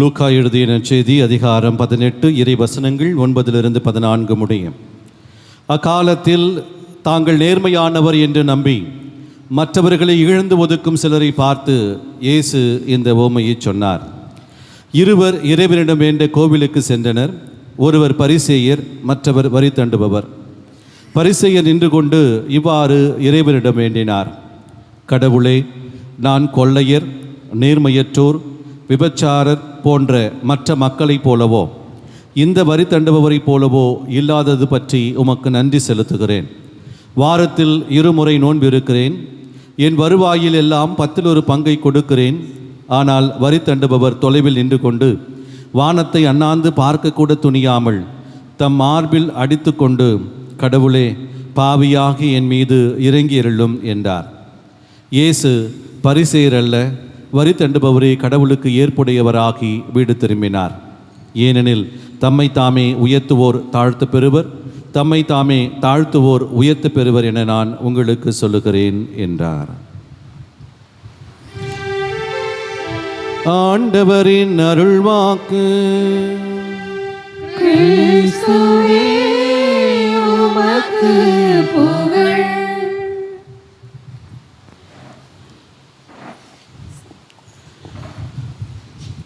லூக்கா எழுதிய நற்செய்தி அதிகாரம் பதினெட்டு இறை வசனங்கள் ஒன்பதிலிருந்து பதினான்கு முடியும். அக்காலத்தில் தாங்கள் நேர்மையானவர் என்று நம்பி மற்றவர்களை இழந்து ஒதுக்கும் சிலரை பார்த்து இயேசு இந்த ஓமையை சொன்னார். இருவர் இறைவனிடம் வேண்ட கோவிலுக்கு சென்றனர். ஒருவர் பரிசேயர் மற்றவர் வரி தண்டுபவர். பரிசெயர் நின்று கொண்டு இவ்வாறு இறைவனிடம் வேண்டினார். கடவுளே நான் கொள்ளையர் நேர்மையற்றோர் விபச்சாரர் போன்ற மற்ற மக்களைப் போலவோ இந்த வரி தண்டுபவரைப் போலவோ இல்லாதது பற்றி உமக்கு நன்றி செலுத்துகிறேன். வாரத்தில் இருமுறை நோன்பு இருக்கிறேன். என் வருவாயில் எல்லாம் பத்தில் ஒரு பங்கை கொடுக்கிறேன். ஆனால் வரி தண்டுபவர் தொலைவில் நின்று கொண்டு வானத்தை அண்ணாந்து பார்க்கக்கூட துணியாமல் தம் மார்பில் அடித்துக்கொண்டு கடவுளே பாவியாகி என் மீது இறங்கி அருளும் என்றார். இயேசு பரிசேயர் அல்ல வரி தண்டுபவரே கடவுளுக்கு ஏற்புடையவராகி வீடு திரும்பினார். ஏனெனில் தம்மை தாமே உயர்த்துவோர் தாழ்த்து பெறுவர் தம்மை தாமே தாழ்த்துவோர் உயர்த்து பெறுவர் என நான் உங்களுக்கு சொல்லுகிறேன் என்றார். ஆண்டவரின் அருள்வாக்கு கிறிஸ்துவே உமக்கு புகழ்.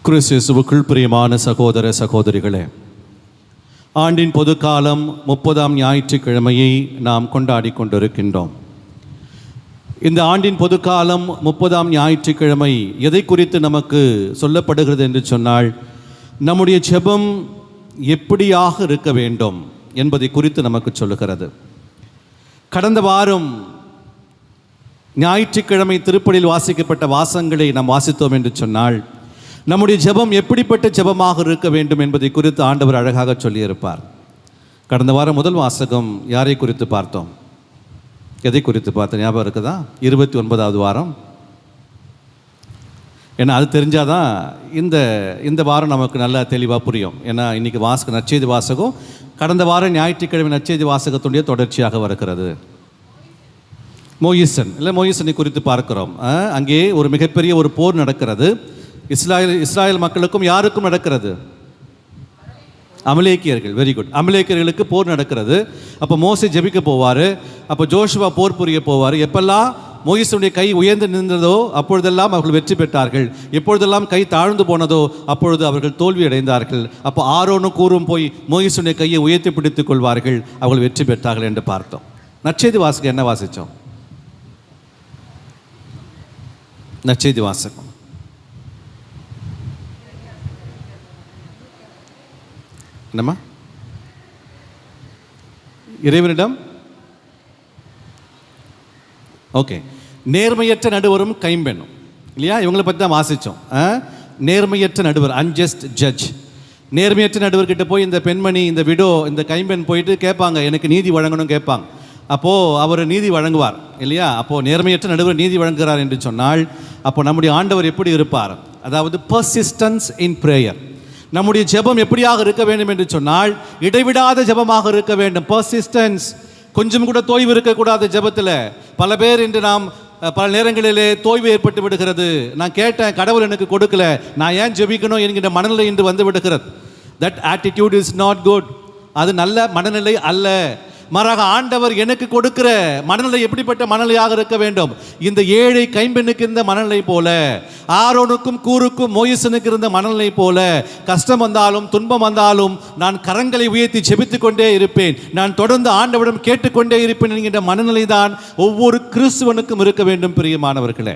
கிறிஸ்துவுக்குள் பிரியமான சகோதர சகோதரிகளே ஆண்டின் பொதுக்காலம் முப்பதாம் ஞாயிற்றுக்கிழமையை நாம் கொண்டாடி கொண்டிருக்கின்றோம். இந்த ஆண்டின் பொதுக்காலம் முப்பதாம் ஞாயிற்றுக்கிழமை எதை குறித்து நமக்கு சொல்லப்படுகிறது என்று சொன்னால் நம்முடைய ஜெபம் எப்படியாக இருக்க வேண்டும் என்பதை குறித்து நமக்கு சொல்லுகிறது. கடந்த வாரம் ஞாயிற்றுக்கிழமை திருப்பலில் வாசிக்கப்பட்ட வாசங்களை நாம் வாசித்தோம் என்று சொன்னால் நம்முடைய ஜெபம் எப்படிப்பட்ட ஜெபமாக இருக்க வேண்டும் என்பதை குறித்து ஆண்டவர் அழகாக சொல்லியிருப்பார். கடந்த வாரம் முதல் வாசகம் யாரை குறித்து பார்த்தோம்? எதை குறித்து பார்த்தோம்? ஞாபகம் இருக்குதா? இருபத்தி ஒன்பதாவது வாரம். ஏன்னா அது தெரிஞ்சாதான் இந்த இந்த வாரம் நமக்கு நல்லா தெளிவாக புரியும். ஏன்னா இன்னைக்கு வாசக நச்செய்தி வாசகம் கடந்த வாரம் ஞாயிற்றுக்கிழமை நச்செய்தி வாசகத்துடைய தொடர்ச்சியாக வருகிறது. மோயிசன் இல்லை மோயிசனை குறித்து பார்க்கிறோம். அங்கே ஒரு மிகப்பெரிய ஒரு போர் நடக்கிறது. இஸ்ராயல் இஸ்ராயல் மக்களுக்கும் யாருக்கும் நடக்கிறது? அமலேக்கியர்கள் வெரி குட் அமலேக்கியர்களுக்கு போர் நடக்கிறது. அப்போ மோசி ஜெபிக்க போவார். அப்போ ஜோஷுவா போர் புரிய போவார். எப்பெல்லாம் மோயிசனுடைய கை உயர்ந்து நின்றதோ அப்பொழுதெல்லாம் அவர்கள் வெற்றி பெற்றார்கள். எப்பொழுதெல்லாம் கை தாழ்ந்து போனதோ அப்பொழுது அவர்கள் தோல்வி அடைந்தார்கள். அப்போ ஆரோனும் கூறும் போய் மோயிசனுடைய கையை உயர்த்தி பிடித்துக் கொள்வார்கள். அவர்கள் வெற்றி பெற்றார்கள் என்று பார்த்தோம். நற்செய்தி வாசகம் என்ன வாசித்தோம்? நற்செய்தி வாசகம். என்னம்மா? இறைவனிடம்? ஓகே. நேர்மையற்ற நடுவரும் கைம்பெண்ணும். இல்லையா? இவங்களை பற்றி தான் வாசித்தோம் நேர்மையற்ற நடுவர் அன்ஜஸ்ட் ஜட்ஜ் நேர்மையற்ற நடுவர்கிட்ட போய் இந்த பெண்மணி இந்த விடோ இந்த கைம்பெண் போயிட்டு கேட்பாங்க எனக்கு நீதி வழங்கணும் கேட்பாங்க. அப்போது அவர் நீதி வழங்குவார். இல்லையா? அப்போது நேர்மையற்ற நடுவர் நீதி வழங்குகிறார் என்று சொன்னால் அப்போ நம்முடைய ஆண்டவர் எப்படி இருப்பார்? அதாவது பர்சிஸ்டன்ஸ் இன் ப்ரேயர் நம்முடைய ஜெபம் எப்படியாக இருக்க வேண்டும் என்று சொன்னால் இடைவிடாத ஜெபமாக இருக்க வேண்டும். பர்சிஸ்டன்ஸ் கொஞ்சம் கூட தோய்வு இருக்கக்கூடாது ஜெபத்தில். பல பேர் இன்று நாம் பல நேரங்களிலே தோய்வு ஏற்பட்டு விடுகிறது. நான் கேட்டேன் கடவுள் எனக்கு கொடுக்கல. நான் ஏன் ஜெபிக்கணும் என்கின்ற மனநிலை இன்று வந்து விடுகிறது. That attitude is not good அது நல்ல மனநிலை அல்ல. மாறாக ஆண்டவர் எனக்கு கொடுக்கிற மனநிலை எப்படிப்பட்ட மனநிலையாக இருக்க வேண்டும்? இந்த ஏழை கைம்பெண்ணுக்கு இருந்த மனநிலை போல ஆரோனுக்கும் கூருக்கும் மோயிசனுக்கு இருந்த மனநிலை போல கஷ்டம் வந்தாலும் துன்பம் வந்தாலும் நான் கரங்களை உயர்த்தி செபித்துக் கொண்டே இருப்பேன். நான் தொடர்ந்து ஆண்டவரிடம் கேட்டுக்கொண்டே இருப்பேன் என்கின்ற மனநிலை தான் ஒவ்வொரு கிறிஸ்துவனுக்கும் இருக்க வேண்டும் பிரியமானவர்களே.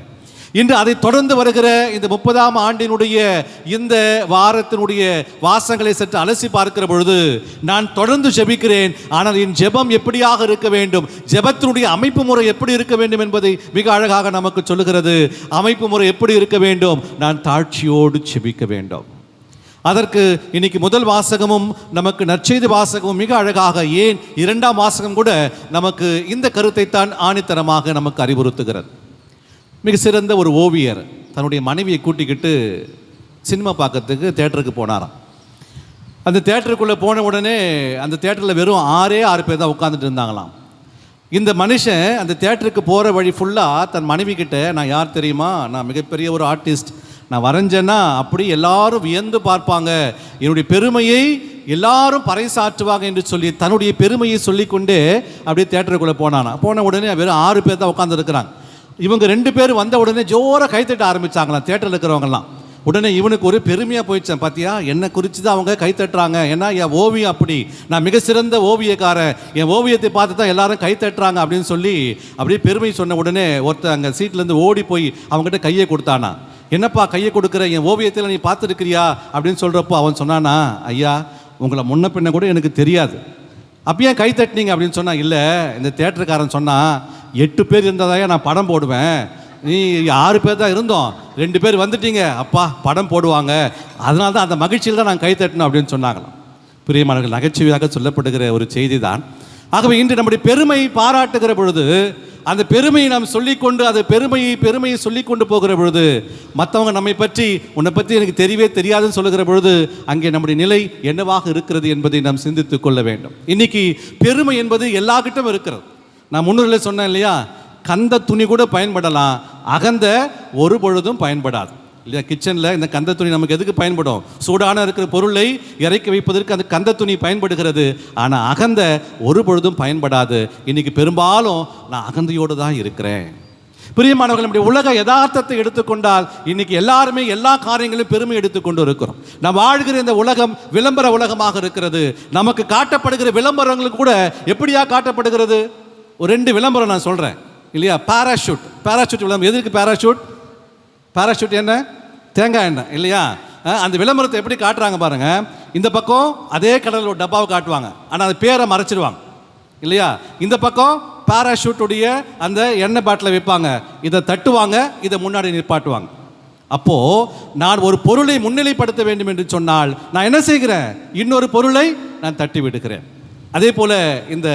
இன்று அதை தொடர்ந்து வருகிற இந்த முப்பதாம் ஆண்டினுடைய இந்த வாரத்தினுடைய வாசங்களை சற்று அலசி பார்க்கிற பொழுது நான் தொடர்ந்து ஜெபிக்கிறேன் ஆனால் என் ஜெபம் எப்படியாக இருக்க வேண்டும்? ஜெபத்தினுடைய அமைப்பு முறை எப்படி இருக்க வேண்டும் என்பதை மிக அழகாக நமக்கு சொல்லுகிறது. அமைப்பு முறை எப்படி இருக்க வேண்டும்? நான் தாழ்ச்சியோடு ஜெபிக்க வேண்டும். அதற்கு இன்னைக்கு முதல் வாசகமும் நமக்கு நற்செய்தி வாசகமும் மிக அழகாக ஏன் இரண்டாம் வாசகம் கூட நமக்கு இந்த கருத்தை தான் ஆணித்தரமாக நமக்கு அறிவுறுத்துகிறது. மிக சிறந்த ஒரு ஓவியர் தன்னுடைய மனைவியை கூட்டிக்கிட்டு சினிமா பார்க்கறதுக்கு தேட்டருக்கு போனாராம். அந்த தேட்டருக்குள்ளே போன உடனே அந்த தேட்டரில் வெறும் ஆறே ஆறு பேர் தான் உட்காந்துட்டு இருந்தாங்களாம். இந்த மனுஷன் அந்த தேட்டருக்கு போகிற வழி ஃபுல்லாக தன் மனைவி கிட்ட நான் யார் தெரியுமா? நான் மிகப்பெரிய ஒரு ஆர்டிஸ்ட் நான் வரைஞ்சேன்னா அப்படி எல்லாரும் வியந்து பார்ப்பாங்க. என்னுடைய பெருமையை எல்லாரும் பறைசாற்றுவாங்க என்று சொல்லி தன்னுடைய பெருமையை சொல்லிக்கொண்டே அப்படியே தேட்டருக்குள்ளே போனானா போன உடனே வெறும் ஆறு பேர் தான் உட்காந்துருக்குறாங்க இவங்க ரெண்டு பேர் வந்த உடனே ஜோராக கைத்தட்ட ஆரம்பிச்சாங்களாம் தேட்டரில் இருக்கிறவங்கலாம் உடனே இவனுக்கு ஒரு பெருமையாக போயிடுச்சேன் பார்த்தியா என்னை குறித்து தான் அவங்க கை தட்டுறாங்க ஏன்னா என் ஓவியம் அப்படி. நான் மிக சிறந்த ஓவியக்காரன். என் ஓவியத்தை பார்த்து தான் எல்லாரும் கைத்தட்டுறாங்க அப்படின்னு சொல்லி அப்படியே பெருமை சொன்ன உடனே ஒருத்தன் அங்கே சீட்லேருந்து ஓடி போய் அவங்ககிட்ட கையை கொடுத்தானா. என்னப்பா கையை கொடுக்குற? என் ஓவியத்தில் நீ பார்த்துருக்கிறியா? அப்படின்னு சொல்கிறப்போ அவன் சொன்னானா ஐயா உங்களை முன்ன பின்ன கூட எனக்கு தெரியாது. அப்போ ஏன் கை தட்டினீங்க அப்படின்னு சொன்னால் இல்லை இந்த தேட்டருக்காரன் சொன்னால் எட்டு பேர் இருந்ததாக நான் படம் போடுவேன்? நீ ஆறு பேர் தான் இருந்தோம். ரெண்டு பேர் வந்துட்டீங்க. அப்பா படம் போடுவாங்க. அதனால தான் அந்த மகிழ்ச்சியில் தான் நான் கை தட்டணும் அப்படின்னு சொன்னாங்களாம். பிரியமானவர்கள் நகைச்சுவையாக சொல்லப்படுகிற ஒரு செய்தி தான் ஆகவே இன்று நம்முடைய பெருமை பாராட்டுகிற பொழுது அந்த பெருமையை நாம் சொல்லிக்கொண்டு அந்த பெருமையை பெருமையை சொல்லிக்கொண்டு போகிற பொழுது மற்றவங்க நம்மை பற்றி உன்னை பற்றி எனக்கு தெரியவே தெரியாதுன்னு சொல்லுகிற பொழுது அங்கே நம்முடைய நிலை என்னவாக இருக்கிறது என்பதை நாம் சிந்தித்துக் கொள்ள வேண்டும். இன்னைக்கு பெருமை என்பது எல்லாக்கிட்டும் இருக்கிறது. நான் முன்னுரையில் சொன்னேன் இல்லையா? கந்த துணி கூட பயன்படலாம். அகந்த ஒரு பொழுதும் பயன்படாது. இல்லையா? கிச்சனில் இந்த கந்த துணி நமக்கு எதுக்கு பயன்படும்? சூடான இருக்கிற பொருளை இறக்கி வைப்பதற்கு அந்த கந்த துணி பயன்படுகிறது. ஆனால் அகந்த ஒரு பொழுதும் பயன்படாது. இன்னைக்கு பெரும்பாலும் நான் அகந்தையோடு தான் இருக்கிறேன். பிரியமானவர்கள் நம்முடைய உலக யதார்த்தத்தை எடுத்துக்கொண்டால் இன்னைக்கு எல்லாருமே எல்லா காரியங்களையும் பெருமை எடுத்துக்கொண்டு இருக்கிறோம். நாம் வாழ்கிற இந்த உலகம் விளம்பர உலகமாக இருக்கிறது. நமக்கு காட்டப்படுகிற விளம்பரங்களுக்கு கூட எப்படியா காட்டப்படுகிறது? ஒரு ரெண்டு விளம்பரம் நான் சொல்கிறேன் இல்லையா? பாராஷூட் பாராஷூட் விளம்பரம். எதுக்கு பாராஷூட் பாராஷூட் என்ன? தேங்காய் எண்ணெய். இல்லையா? அந்த விளம்பரத்தை எப்படி காட்டுறாங்க பாருங்க. இந்த பக்கம் அதே கடலில் ஒரு டப்பாவை காட்டுவாங்க. ஆனால் அது பேரை மறைச்சிடுவாங்க இல்லையா? இந்த பக்கம் பாராஷூட்டுடைய அந்த எண்ணெய் பாட்டிலை வைப்பாங்க. இதை தட்டுவாங்க இதை முன்னாடி நிற்பாட்டுவாங்க அப்போ நான் ஒரு பொருளை முன்னிலைப்படுத்த வேண்டும் என்று சொன்னால் நான் என்ன செய்கிறேன்? இன்னொரு பொருளை நான் தட்டி விடுகிறேன். அதே போல் இந்த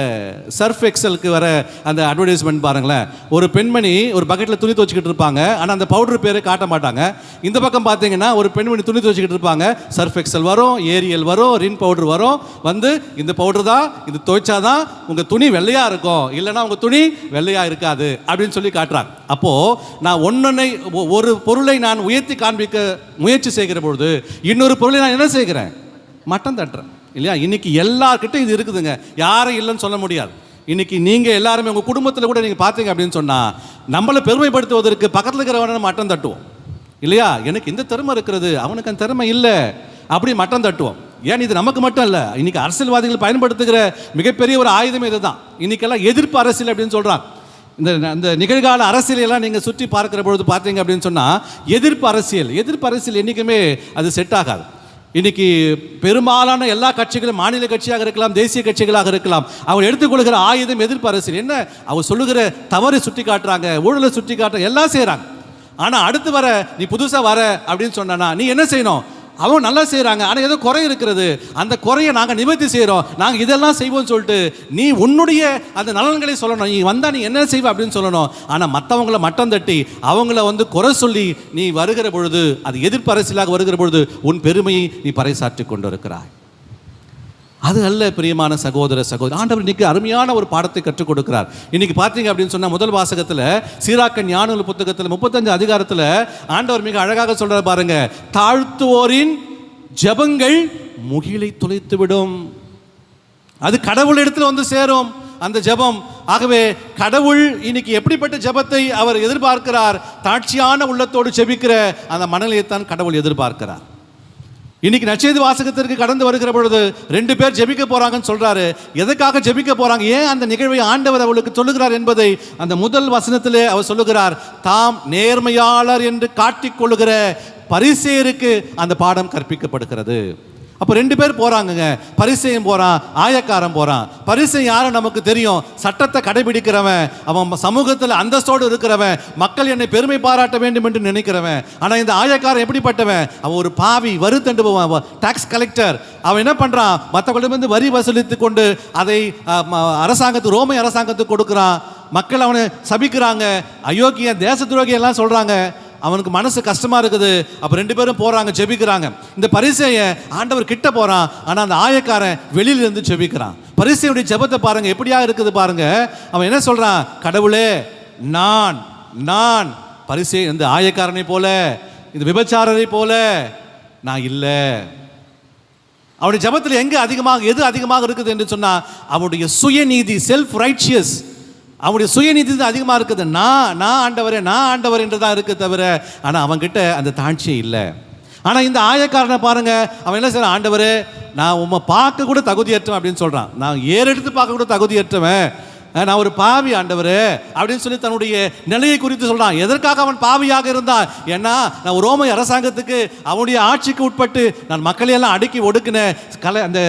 சர்ஃப் எக்ஸலுக்கு வர அந்த அட்வர்டைஸ்மெண்ட் பாருங்களேன். ஒரு பெண்மணி ஒரு பக்கெட்டில் துணி துவச்சிக்கிட்டு இருப்பாங்க. ஆனால் அந்த பவுடர் பேரை காட்ட மாட்டாங்க. இந்த பக்கம் பார்த்தீங்கன்னா ஒரு பெண்மணி துணி துவச்சிக்கிட்டு இருப்பாங்க. சர்ஃப் எக்ஸல் வரும் ஏரியல் வரும் ரின் பவுடர் வரும். வந்து இந்த பவுடர் தான் இது துவைச்சா தான் உங்கள் துணி வெள்ளையாக இருக்கும். இல்லைன்னா உங்கள் துணி வெள்ளையாக இருக்காது. அப்படின்னு சொல்லி காட்டுறாங்க. அப்போது நான் ஒன்றனை ஒரு பொருளை நான் உயர்த்தி காண்பிக்க முயற்சி செய்கிற பொழுது இன்னொரு பொருளை நான் என்ன செய்கிறேன்? மட்டம் தட்டுறேன். இல்லையா? இன்னைக்கு எல்லார்கிட்டும் இது இருக்குதுங்க. யாரும் இல்லைன்னு சொல்ல முடியாது. இன்னைக்கு நீங்கள் எல்லாருமே உங்கள் குடும்பத்தில் கூட நீங்கள் பார்த்தீங்க அப்படின்னு சொன்னால் நம்மளை பெருமைப்படுத்துவதற்கு பக்கத்தில் இருக்கிறவனை நம்ம மட்டம் தட்டுவோம். இல்லையா? எனக்கு இந்த திறமை இருக்கிறது அவனுக்கு அந்த திறமை இல்லை அப்படி மட்டம் தட்டுவோம். ஏன்? இது நமக்கு மட்டும் இல்லை. இன்னைக்கு அரசியல்வாதிகள் பயன்படுத்துகிற மிகப்பெரிய ஒரு ஆயுதம் இதுதான். இன்னைக்கெல்லாம் எதிர்ப்பு அரசியல் அப்படின்னு சொல்கிறான் இந்த இந்த நிகழ்கால அரசியலையெல்லாம் நீங்கள் சுற்றி பார்க்குற பொழுது பார்த்தீங்க அப்படின்னு சொன்னால் எதிர்ப்பு அரசியல். எதிர்ப்பு அரசியல் என்றைக்குமே அது செட் ஆகாது. இன்னைக்கு பெரும்பாலான எல்லா கட்சிகளும் மாநில கட்சியாக இருக்கலாம் தேசிய கட்சிகளாக இருக்கலாம் அவங்க எடுத்துக்கொள்கிற ஆயுதம் எதிர்ப்பு அரசியல். என்ன? அவங்க சொல்லுகிற தவறை சுட்டி காட்டுறாங்க ஊழலை சுட்டி காட்டுறாங்க எல்லாம் செய்கிறாங்க ஆனால் அடுத்து வர நீ புதுசாக வர அப்படின்னு சொன்னா நீ என்ன செய்யணும்? அவங்க நல்லா செய்கிறாங்க ஆனால் ஏதோ குறை இருக்கிறது. அந்த குறையை நாங்கள் நிவர்த்தி செய்கிறோம் நாங்கள் இதெல்லாம் செய்வோம்னு சொல்லிட்டு நீ உன்னுடைய அந்த நலன்களை சொல்லணும். நீ வந்தால் நீ என்ன செய்வ அப்படின்னு சொல்லணும். ஆனால் மற்றவங்கள மட்டம் தட்டி அவங்கள வந்து குறை சொல்லி நீ வருகிற பொழுது அது எதிர்ப்பு அரசியலாக வருகிற பொழுது உன் பெருமையை நீ பறைசாற்றி கொண்டு இருக்கிறாய் அது அல்ல பிரியமான சகோதர சகோதரி. ஆண்டவர் இன்னைக்கு அருமையான ஒரு பாடத்தை கற்றுக் கொடுக்கிறார். இன்னைக்கு பார்த்தீங்க அப்படின்னு சொன்னால் முதல் வாசகத்தில் சீராக்க ஞானநூல் புத்தகத்தில் முப்பத்தஞ்சு அதிகாரத்தில் ஆண்டவர் மிக அழகாக சொல்கிறார் பாருங்க தாழ்த்துவோரின் ஜெபங்கள் முகிலை துளைத்து விடும் அது கடவுள் இடத்துல வந்து சேரும் அந்த ஜெபம். ஆகவே கடவுள் இன்னைக்கு எப்படிப்பட்ட ஜெபத்தை அவர் எதிர்பார்க்கிறார்? தாட்சியான உள்ளத்தோடு ஜெபிக்கிற அந்த மனநிலையைத்தான் கடவுள் எதிர்பார்க்கிறார். இன்னைக்கு நச்செய்தி வாசகத்திற்கு கடந்து வருகிற பொழுது ரெண்டு பேர் ஜெபிக்க போறாங்கன்னு சொல்றாரு. எதுக்காக ஜெபிக்க போறாங்க? ஏன் அந்த நிகழ்வை ஆண்டவர் அவளுக்கு சொல்லுகிறார் என்பதை அந்த முதல் வசனத்திலே அவர் சொல்லுகிறார். தாம் நேர்மையாளர் என்று காட்டிக்கொள்ளுகிற பரிசேருக்கு அந்த பாடம் கற்பிக்கப்படுகிறது. அப்போ ரெண்டு பேர் போகிறாங்கங்க பரிசையும் போகிறான் ஆயக்காரன் போகிறான் பரிசை யாரும் நமக்கு தெரியும். சட்டத்தை கடைபிடிக்கிறவன் அவன் சமூகத்தில் அந்தஸ்தோடு இருக்கிறவன் மக்கள் என்னை பெருமை பாராட்ட வேண்டும் என்று நினைக்கிறவன். ஆனால் இந்த ஆயக்காரன் எப்படிப்பட்டவன்? அவன் ஒரு பாவி வருத்தண்டு போவான் டாக்ஸ் கலெக்டர் அவன் என்ன பண்ணுறான் மற்றவர்களிடமிருந்து வரி வசூலித்து கொண்டு அதை அரசாங்கத்துக்கு ரோமை அரசாங்கத்துக்கு கொடுக்குறான். மக்கள் அவனை சபிக்கிறாங்க. அயோக்கிய தேச துரோகி எல்லாம் அவனுக்கு மனசு கஷ்டமா இருக்குது. அப்ப ரெண்டு பேரும் போறாங்க ஜெபிக்கிறாங்க. இந்த பரிசைய ஆண்டவர் கிட்ட போறான். ஆனா அந்த ஆயக்காரன் வெளியில இருந்து ஜெபிக்கிறான். பரிசையுடைய ஜெபத்தை பாருங்க எப்படியா இருக்குது பாருங்க. அவன் என்ன சொல்றான்? கடவுளே நான் நான் பரிசை இந்த ஆயக்காரனை போல இந்த விபச்சாரரை போல நான் இல்லை. அவனுடைய ஜபத்தில் எங்கே அதிகமாக எது அதிகமாக இருக்குது என்று சொன்னால் அவனுடைய சுயநீதி செல்ஃப் ரைட்சியஸ் அவனுடைய சுயநீதி தான் அதிகமாக இருக்குது. நான் நான் ஆண்டவரே நான் ஆண்டவர் என்று தான் இருக்குது தவிர ஆனால் அவன்கிட்ட அந்த தாட்சியே இல்லை. ஆனால் இந்த ஆயக்காரனை பாருங்க அவன் என்ன செய்றான்? ஆண்டவரே நான் உம்மை பார்க்க கூட தகுதியற்றவன் அப்படின்னு சொல்கிறான் நான் ஏறெடுத்து பார்க்க கூட தகுதியற்றவன். நான் ஒரு பாவி ஆண்டவர் அப்படின்னு சொல்லி தன்னுடைய நிலையை குறித்து சொல்றான். எதற்காக அவன் பாவியாக இருந்தான்? ஏன்னா நான் ரோமை அரசாங்கத்துக்கு அவனுடைய ஆட்சிக்கு உட்பட்டு நான் மக்களை எல்லாம் அடுக்கி ஒடுக்கினேன் கலை அந்த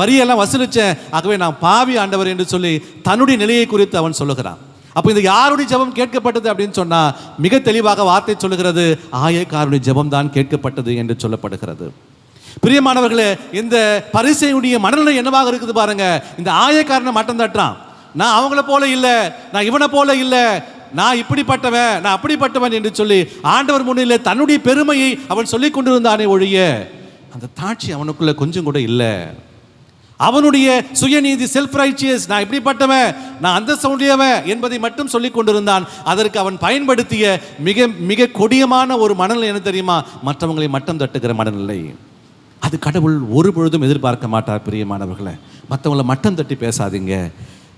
வரியெல்லாம் வசூலிச்சேன். ஆகவே நான் பாவி ஆண்டவர் என்று சொல்லி தன்னுடைய நிலையை குறித்து அவன் சொல்லுகிறான். அப்போ இந்த யாருடைய ஜெபம் கேட்கப்பட்டது அப்படின்னு சொன்னா மிக தெளிவாக வார்த்தை சொல்லுகிறது ஆயக்காருடைய ஜெபம் தான் கேட்கப்பட்டது என்று சொல்லப்படுகிறது. பிரியமானவர்களே இந்த பரிசையுடைய மனநிலை என்னவாக இருக்குது பாருங்க. இந்த ஆயக்காரனை மட்டம் தட்டுறான். நான் அவங்கள போல இல்லை நான் இவனை போல இல்லை நான் இப்படிப்பட்டவன் நான் அப்படிப்பட்டவன் என்று சொல்லி ஆண்டவர் முன்னிலே தன்னுடைய பெருமையை அவன் சொல்லி கொண்டிருந்தானே ஒழிய அந்த தாட்சி அவனுக்குள்ள கொஞ்சம் கூட இல்லை. அவனுடைய சுயநீதி செல்ஃப் ரைச்சியஸ் நான் இப்படிப்பட்டவன் நான் அந்த சவுண்டியவன் என்பதை மட்டும் சொல்லி கொண்டிருந்தான். அதற்கு அவன் பயன்படுத்திய மிக மிக கொடியமான ஒரு மனநிலை என்ன தெரியுமா? மற்றவங்களை மட்டம் தட்டுகிற மனநிலை. அது கடவுள் ஒரு பொழுதும் எதிர்பார்க்க மாட்டார் பிரியமானவர்களை. மற்றவங்களை மட்டம் தட்டி பேசாதீங்க.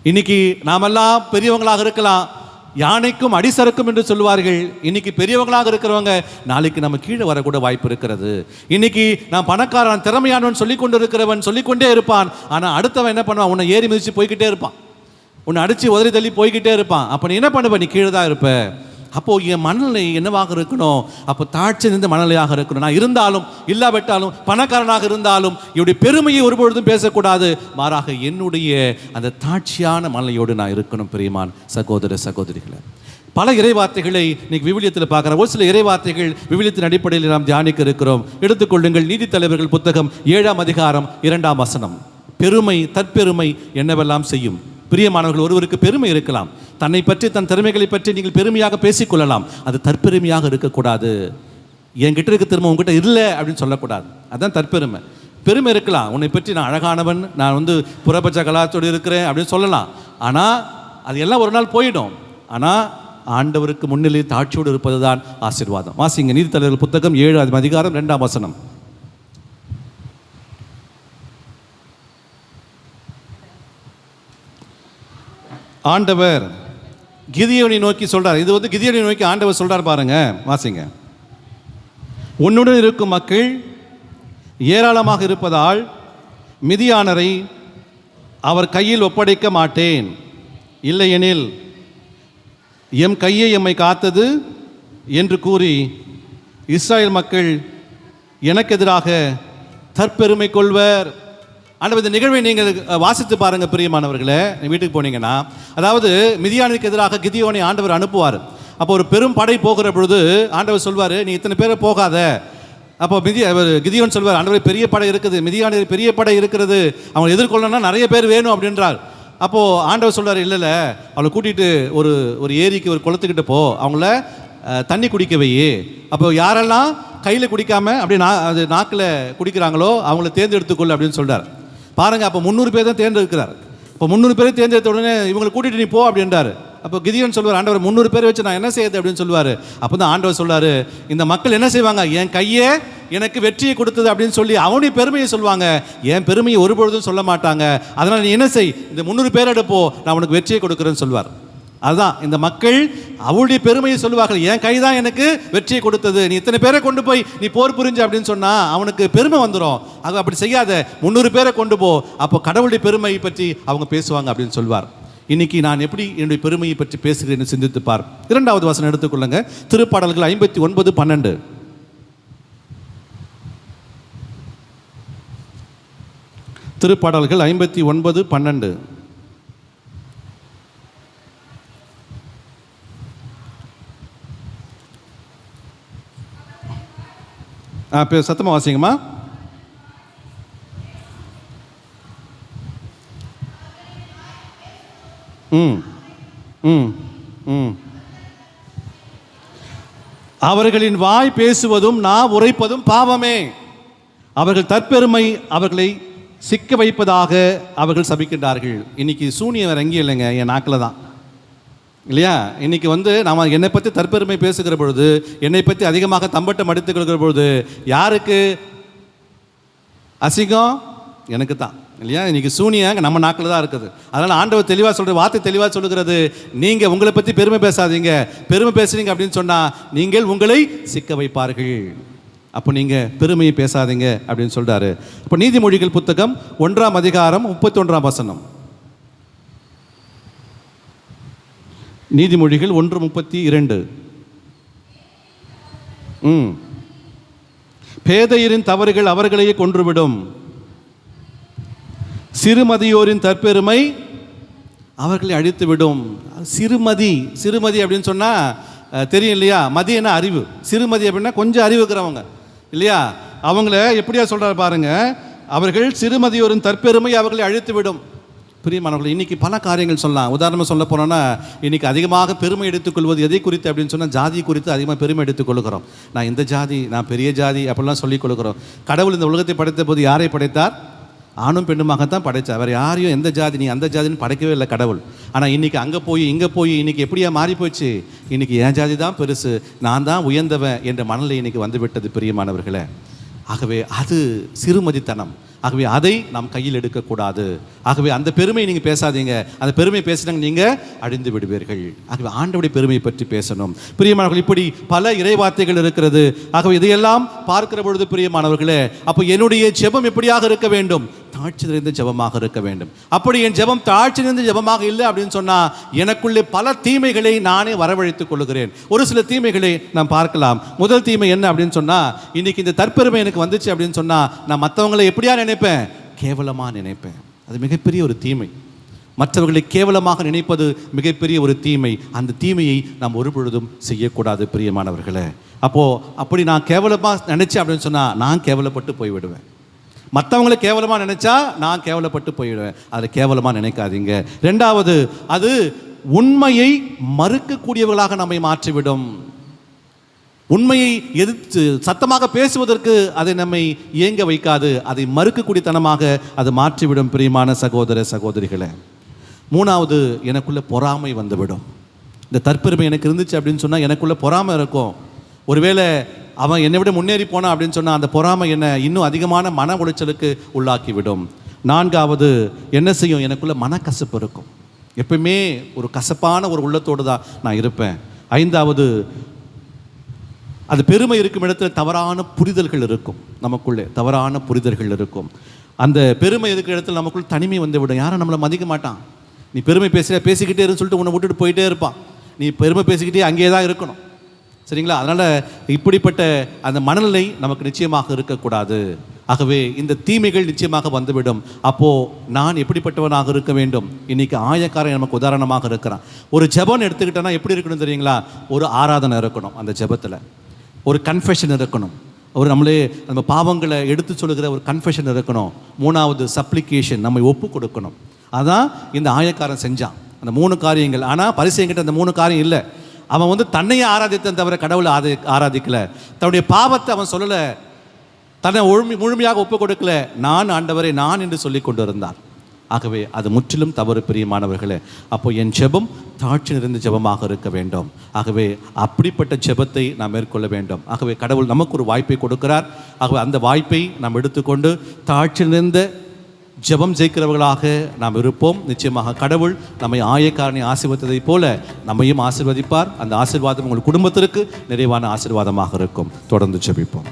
இன்னைக்கு நாமெல்லாம் பெரியவங்களாக இருக்கலாம். யானைக்கும் அடிசறுக்கும் என்று சொல்வார்கள் இன்னைக்கு பெரியவங்களாக இருக்கிறவங்க நாளைக்கு நம்ம கீழே வரக்கூட வாய்ப்பு இருக்கிறது. இன்னைக்கு நான் பணக்காரன் திறமையானவன் சொல்லி கொண்டு இருக்கிறவன் சொல்லிக்கொண்டே இருப்பான். ஆனால் அடுத்தவன் என்ன பண்ணுவான்? உன்னை ஏறி மிதிச்சு போய்கிட்டே இருப்பான். உன்னை அடித்து உதறி தள்ளி போய்கிட்டே இருப்பான். அப்போ நீ என்ன பண்ணுவ? நீ கீழே தான் இருப்ப. அப்போது என் மனநிலை என்னவாக இருக்கணும்? அப்போ தாட்சி நின்று மனநிலையாக இருக்கணும். நான் இருந்தாலும் இல்லாவிட்டாலும் பணக்காரனாக இருந்தாலும் என்னுடைய பெருமையை ஒருபொழுதும் பேசக்கூடாது. மாறாக என்னுடைய அந்த தாட்சியான மனநிலையோடு நான் இருக்கணும் பிரியமான் சகோதர சகோதரிகளை. பல இறைவார்த்தைகளை இன்னைக்கு விவிலியத்தில் பார்க்குறோம். ஒரு சில இறைவார்த்தைகள் விவிலியத்தின் அடிப்படையில் நாம் தியானிக்க இருக்கிறோம். எடுத்துக்கொள்ளுங்கள் நீதித்தலைவர்கள் புத்தகம் ஏழாம் அதிகாரம் இரண்டாம் வசனம். பெருமை தற்பெருமை என்னவெல்லாம் செய்யும்? பிரியமானவர்கள் ஒருவருக்கு பெருமை இருக்கலாம். தன்னை பற்றி தன் திறமைகளை பற்றி நீங்கள் பெருமையாக பேசிக்கொள்ளலாம். அது தற்பெருமையாக இருக்கக்கூடாது. என்கிட்ட இருக்க திறமை உங்ககிட்ட இல்லை அப்படின்னு சொல்லக்கூடாது. அதுதான் தற்பெருமை. பெருமை இருக்கலாம். உன்னை பற்றி நான் அழகானவன் நான் வந்து புறபட்ச கலாச்சோடு இருக்கிறேன் அப்படின்னு சொல்லலாம். ஆனால் அது எல்லாம் ஒரு நாள் போயிடும். ஆனால் ஆண்டவருக்கு முன்னிலை தாட்சியோடு இருப்பது தான் ஆசீர்வாதம். வாசிங்க நீதித்தலைவர் புத்தகம் ஏழு அதிகாரம் ரெண்டாம் வசனம். ஆண்டவர் கிதியோனை நோக்கி சொல்றார். இது வந்து கிதியோனை நோக்கி ஆண்டவர் சொல்றார் பாருங்க. வாசிங்க. உன்னுடன் இருக்கும் மக்கள் ஏராளமாக இருப்பதால் மிதியானரை அவர் கையில் ஒப்படைக்க மாட்டேன். இல்லையெனில் எம் கையை எம்மை காத்தது? என்று கூறி இஸ்ராயேல் மக்கள் எனக்கு எதிராக தற்பெருமை கொள்வர். ஆனால் இந்த நிகழ்வை நீங்கள் வாசித்து பாருங்க பிரியமானவர்களே. வீட்டுக்கு போனீங்கன்னா அதாவது மிதியானுக்கு எதிராக கிதியோனை ஆண்டவர் அனுப்புவார். அப்போ ஒரு பெரும் படை போகிற பொழுது ஆண்டவர் சொல்வார் நீ இத்தனை பேரை போகாத. அப்போ மிதி அவர் கிதியோன் சொல்வார் ஆண்டவர் பெரிய படை இருக்குது மிதியான பெரிய படை இருக்கிறது. அவங்க எதிர்கொள்ளணும்னா நிறைய பேர் வேணும் அப்படின்றார். அப்போது ஆண்டவர் சொல்வார் இல்லை இல்லை அவளை கூட்டிகிட்டு ஒரு ஒரு ஏரிக்கு ஒரு குளத்துக்கிட்ட போ. அவங்கள தண்ணி குடிக்க வை. அப்போ யாரெல்லாம் கையில் குடிக்காமல் அப்படியே நா அது நாக்கில் குடிக்கிறாங்களோ அவங்கள தேர்ந்தெடுத்துக்கொள் அப்படின்னு சொல்கிறார் பாருங்க அப்போ முந்நூறு பேர் தான் தேர்ந்தெடுக்கிறார். இப்போ முந்நூறு பேர் தேர்ந்தெடுத்த உடனே இவங்களை கூட்டிட்டு நீ போ அப்படின்றாரு. அப்போ கிதியன் சொல்வார் ஆண்டவர் முந்நூறு பேர் வச்சு நான் என்ன செய்யுது அப்படின்னு சொல்லுவார். அப்போ தான் ஆண்டவர் சொல்வார் இந்த மக்கள் என்ன செய்வாங்க? என் கையே எனக்கு வெற்றியை கொடுத்தது அப்படின்னு சொல்லி அவனுடைய பெருமையை சொல்லுவாங்க. என் பெருமையை ஒருபொழுதும் சொல்ல மாட்டாங்க. அதனால் நீ என்ன செய்? இந்த முந்நூறு பேர் எடுப்போ நான் உனக்கு வெற்றியை கொடுக்குறேன்னு சொல்வார் அதுதான் இந்த மக்கள் அவளுடைய பெருமையை சொல்லுவார்கள் என் கை தான் எனக்கு வெற்றியை கொடுத்தது. நீ இத்தனை பேரை கொண்டு போய் நீ போர் புரிஞ்சு அப்படின்னு சொன்னா அவனுக்கு பெருமை வந்துடும் அது அப்படி செய்யாத முந்நூறு பேரை கொண்டு போ. அப்போ கடவுளுடைய பெருமையை பற்றி அவங்க பேசுவாங்க அப்படின்னு சொல்வார். இன்னைக்கு நான் எப்படி என்னுடைய பெருமையை பற்றி பேசுகிறேன்னு சிந்தித்து பார். இரண்டாவது வசனம் எடுத்துக்கொள்ளுங்க. திருப்பாடல்கள் ஐம்பத்தி ஒன்பது பன்னெண்டு. திருப்பாடல்கள் ஐம்பத்தி ஒன்பது பன்னெண்டு. இப்போ சத்தமாக வாசிங்கம்மா ம் ம் ம் அவர்களின் வாய் பேசுவதும் நான் உரைப்பதும் பாவமே. அவர்கள் தற்பெருமை அவர்களை சிக்க வைப்பதாக அவர்கள் சபிக்கின்றார்கள். இன்னைக்கு சூனியம் வேற இல்லைங்க என் நாக்கில் தான். இல்லையா? இன்னைக்கு வந்து நாம் என்னை பற்றி தற்பெருமை பேசுகிற பொழுது என்னை பற்றி அதிகமாக தம்பட்டம் அடித்துக் கொள்கிற பொழுது யாருக்கு? அசிங்கம்? எனக்கு தான். இல்லையா? இன்னைக்கு சூனியம் நம்ம நாக்கில் தான் இருக்குது. அதனால் ஆண்டவர் தெளிவாக சொல்கிற வார்த்தை தெளிவாக சொல்லுகிறது. நீங்கள் உங்களை பற்றி பெருமை பேசாதீங்க. பெருமை பேசுறீங்க அப்படின்னு சொன்னால் நீங்கள் உங்களை சிக்க வைப்பார்கள். அப்போ நீங்கள் பெருமையை பேசாதீங்க அப்படின்னு சொல்கிறாரு இப்போ நீதிமொழிகள் புத்தகம் ஒன்றாம் அதிகாரம் முப்பத்தொன்றாம் வசனம். நீதிமொழிகள் ஒன்று முப்பத்தி இரண்டு. ம். பேதையரின் தவறுகள் அவர்களையே கொன்றுவிடும். சிறுமதியோரின் தற்பெருமை அவர்களை அழித்துவிடும். சிறுமதி சிறுமதி அப்படின்னு சொன்னால் தெரியும் இல்லையா? மதி என்ன அறிவு? சிறுமதி அப்படின்னா கொஞ்சம் அறிவு இருக்கிறவங்க இல்லையா? அவங்கள எப்படியா சொல்கிறார் பாருங்கள் அவர்கள் சிறுமதியோரின் தற்பெருமை அவர்களை அழித்துவிடும். பிரியமானவர்கள் இன்றைக்கி பல காரியங்கள் சொல்லலாம். உதாரணமாக சொல்ல போனோன்னா இன்றைக்கி அதிகமாக பெருமை எடுத்துக்கொள்வது எதை குறித்து அப்படின்னு சொன்னால் ஜாதி குறித்து அதிகமாக பெருமை எடுத்துக்கொள்கிறோம். நான் இந்த ஜாதி நான் பெரிய ஜாதி அப்படிலாம் சொல்லிக் கொள்கிறோம். கடவுள் இந்த உலகத்தை படைத்த போது யாரை படைத்தார்? ஆணும் பெண்ணுமாகத்தான் படைத்தார். வேறு யாரையும் எந்த ஜாதி நீ அந்த ஜாதின்னு படைக்கவே இல்லை கடவுள். ஆனால் இன்றைக்கி அங்கே போய் இங்கே போய் இன்றைக்கி எப்படியா மாறி போச்சு? இன்றைக்கி என் ஜாதி தான் பெருசு நான் தான் உயர்ந்தவன் என்ற மனநிலை இன்றைக்கி வந்துவிட்டது பிரியமானவர்களே ஆகவே அது சிறுமதித்தனம். ஆகவே அதை நாம் கையில் எடுக்கக்கூடாது. ஆகவே அந்த பெருமை நீங்கள் பேசாதீங்க. அந்த பெருமை பேசினாங்க நீங்கள் அழிந்து விடுவீர்கள். ஆகவே ஆண்டவுடைய பெருமையை பற்றி பேசணும். பிரியமானவர்கள் இப்படி பல இறைவார்த்தைகள் இருக்கிறது. ஆகவே இதையெல்லாம் பார்க்கிற பொழுது பிரியமானவர்களே அப்போ என்னுடைய ஜெபம் எப்படியாக இருக்க வேண்டும்? தாழ்ச்சி நிறைந்த ஜெபமாக இருக்க வேண்டும். அப்படி என் ஜெபம் தாழ்ச்சி நிறைந்த ஜெபமாக இல்லை அப்படின்னு சொன்னால் எனக்குள்ளே பல தீமைகளை நானே வரவழைத்துக் கொள்கிறேன் ஒரு சில தீமைகளை நாம் பார்க்கலாம். முதல் தீமை என்ன அப்படின்னு சொன்னால் இன்னைக்கு இந்த தற்பெருமை எனக்கு வந்துச்சு அப்படின்னு சொன்னால் நான் மற்றவங்களை எப்படியா நினைப்பேன்? கேவலமாக நினைப்பேன். அது மிகப்பெரிய ஒரு தீமை. மற்றவர்களை கேவலமாக நினைப்பது மிகப்பெரிய ஒரு தீமை. அந்த தீமையை நாம் ஒரு பொழுதும் செய்யக்கூடாது பிரியமானவர்களே. அப்போது அப்படி நான் கேவலமாக நினச்சேன் அப்படின்னு சொன்னால் நான் கேவலப்பட்டு போய்விடுவேன். மற்றவங்களை கேவலமாக நினைச்சா நான் கேவலப்பட்டு போயிடுவேன். அதை கேவலமாக நினைக்காதீங்க. ரெண்டாவது அது உண்மையை மறுக்கக்கூடியவர்களாக நம்மை மாற்றிவிடும். உண்மையை எதிர்த்து சத்தமாக பேசுவதற்கு அதை நம்மை இயங்க வைக்காது. அதை மறுக்கக்கூடியத்தனமாக அது மாற்றிவிடும் பிரியமான சகோதர சகோதரிகளை. மூணாவது எனக்குள்ள பொறாமை வந்துவிடும். இந்த தற்பெருமை எனக்கு இருந்துச்சு அப்படின்னு சொன்னால் எனக்குள்ளே பொறாமை இருக்கும். ஒருவேளை அவன் என்னை விட முன்னேறி போனான் அப்படின்னு சொன்னால் அந்த பொறாமை என்னை இன்னும் அதிகமான மன உளைச்சலுக்கு உள்ளாக்கிவிடும். நான்காவது என்ன செய்யும்? எனக்குள்ள மனக்கசப்பு இருக்கும். எப்பயுமே ஒரு கசப்பான ஒரு உள்ளத்தோடு தான் நான் இருப்பேன். ஐந்தாவது அது பெருமை இருக்கும் இடத்துல தவறான புரிதல்கள் இருக்கும் நமக்குள்ளே. தவறான புரிதல்கள் இருக்கும். அந்த பெருமை இருக்கிற இடத்துல நமக்குள் தனிமை வந்து விடும். யாரும் நம்மளை மதிக்க மாட்டான். நீ பெருமை பேசுகிற பேசிக்கிட்டே இருந்து சொல்லிட்டு உன்னை விட்டுட்டு போயிட்டே இருப்பான். நீ பெருமை பேசிக்கிட்டே அங்கேயே தான் இருக்கணும். சரிங்களா? அதனால் இப்படிப்பட்ட அந்த மனநிலை நமக்கு நிச்சயமாக இருக்கக்கூடாது. ஆகவே இந்த தீமைகள் நிச்சயமாக வந்துவிடும். அப்போது நான் எப்படிப்பட்டவனாக இருக்க வேண்டும்? இன்றைக்கி ஆயக்காரன் நமக்கு உதாரணமாக இருக்கிறான். ஒரு ஜெபம்னு எடுத்துக்கிட்டோன்னா எப்படி இருக்கணும் தெரியுங்களா? ஒரு ஆராதனை இருக்கணும் அந்த ஜெபத்தில். ஒரு கன்ஃபெஷன் இருக்கணும். ஒரு நம்மளே நம்ம பாவங்களை எடுத்து சொல்லுகிற ஒரு கன்ஃபெஷன் இருக்கணும். மூணாவது சப்ளிகேஷன் நம்மை ஒப்பு கொடுக்கணும். அதான் இந்த ஆயக்காரன் செஞ்சான். அந்த மூணு காரியங்கள். ஆனால் பரிசு எங்கிட்ட அந்த மூணு காரியம் இல்லை. அவன் வந்து தன்னையே ஆராதித்தன் தவிர கடவுளை ஆதி ஆராதிக்கல. தன்னுடைய பாவத்தை அவன் சொல்லலை. தன்னை முழுமை முழுமையாக ஒப்பு கொடுக்கல. நான் ஆண்டவரை நான் என்று சொல்லி கொண்டு இருந்தான் ஆகவே அது முற்றிலும் தவறு பிரியமானவர்களே. அப்போ என் ஜெபம் தாட்சி நிறைந்த ஜெபமாக இருக்க வேண்டும். ஆகவே அப்படிப்பட்ட ஜெபத்தை நாம் மேற்கொள்ள வேண்டும். ஆகவே கடவுள் நமக்கு ஒரு வாய்ப்பை கொடுக்கிறார். ஆகவே அந்த வாய்ப்பை நாம் எடுத்துக்கொண்டு தாட்சி நிறைந்த ஜெபம் ஜெயிக்கிறவர்களாக நாம் இருப்போம். நிச்சயமாக கடவுள் நம்மை ஆயக்காரனை ஆசீர்வதித்ததைப் போல நம்மையும் ஆசிர்வதிப்பார். அந்த ஆசீர்வாதம் உங்கள் குடும்பத்திற்கு நிறைவான ஆசீர்வாதமாக இருக்கும். தொடர்ந்து ஜெபிப்போம்.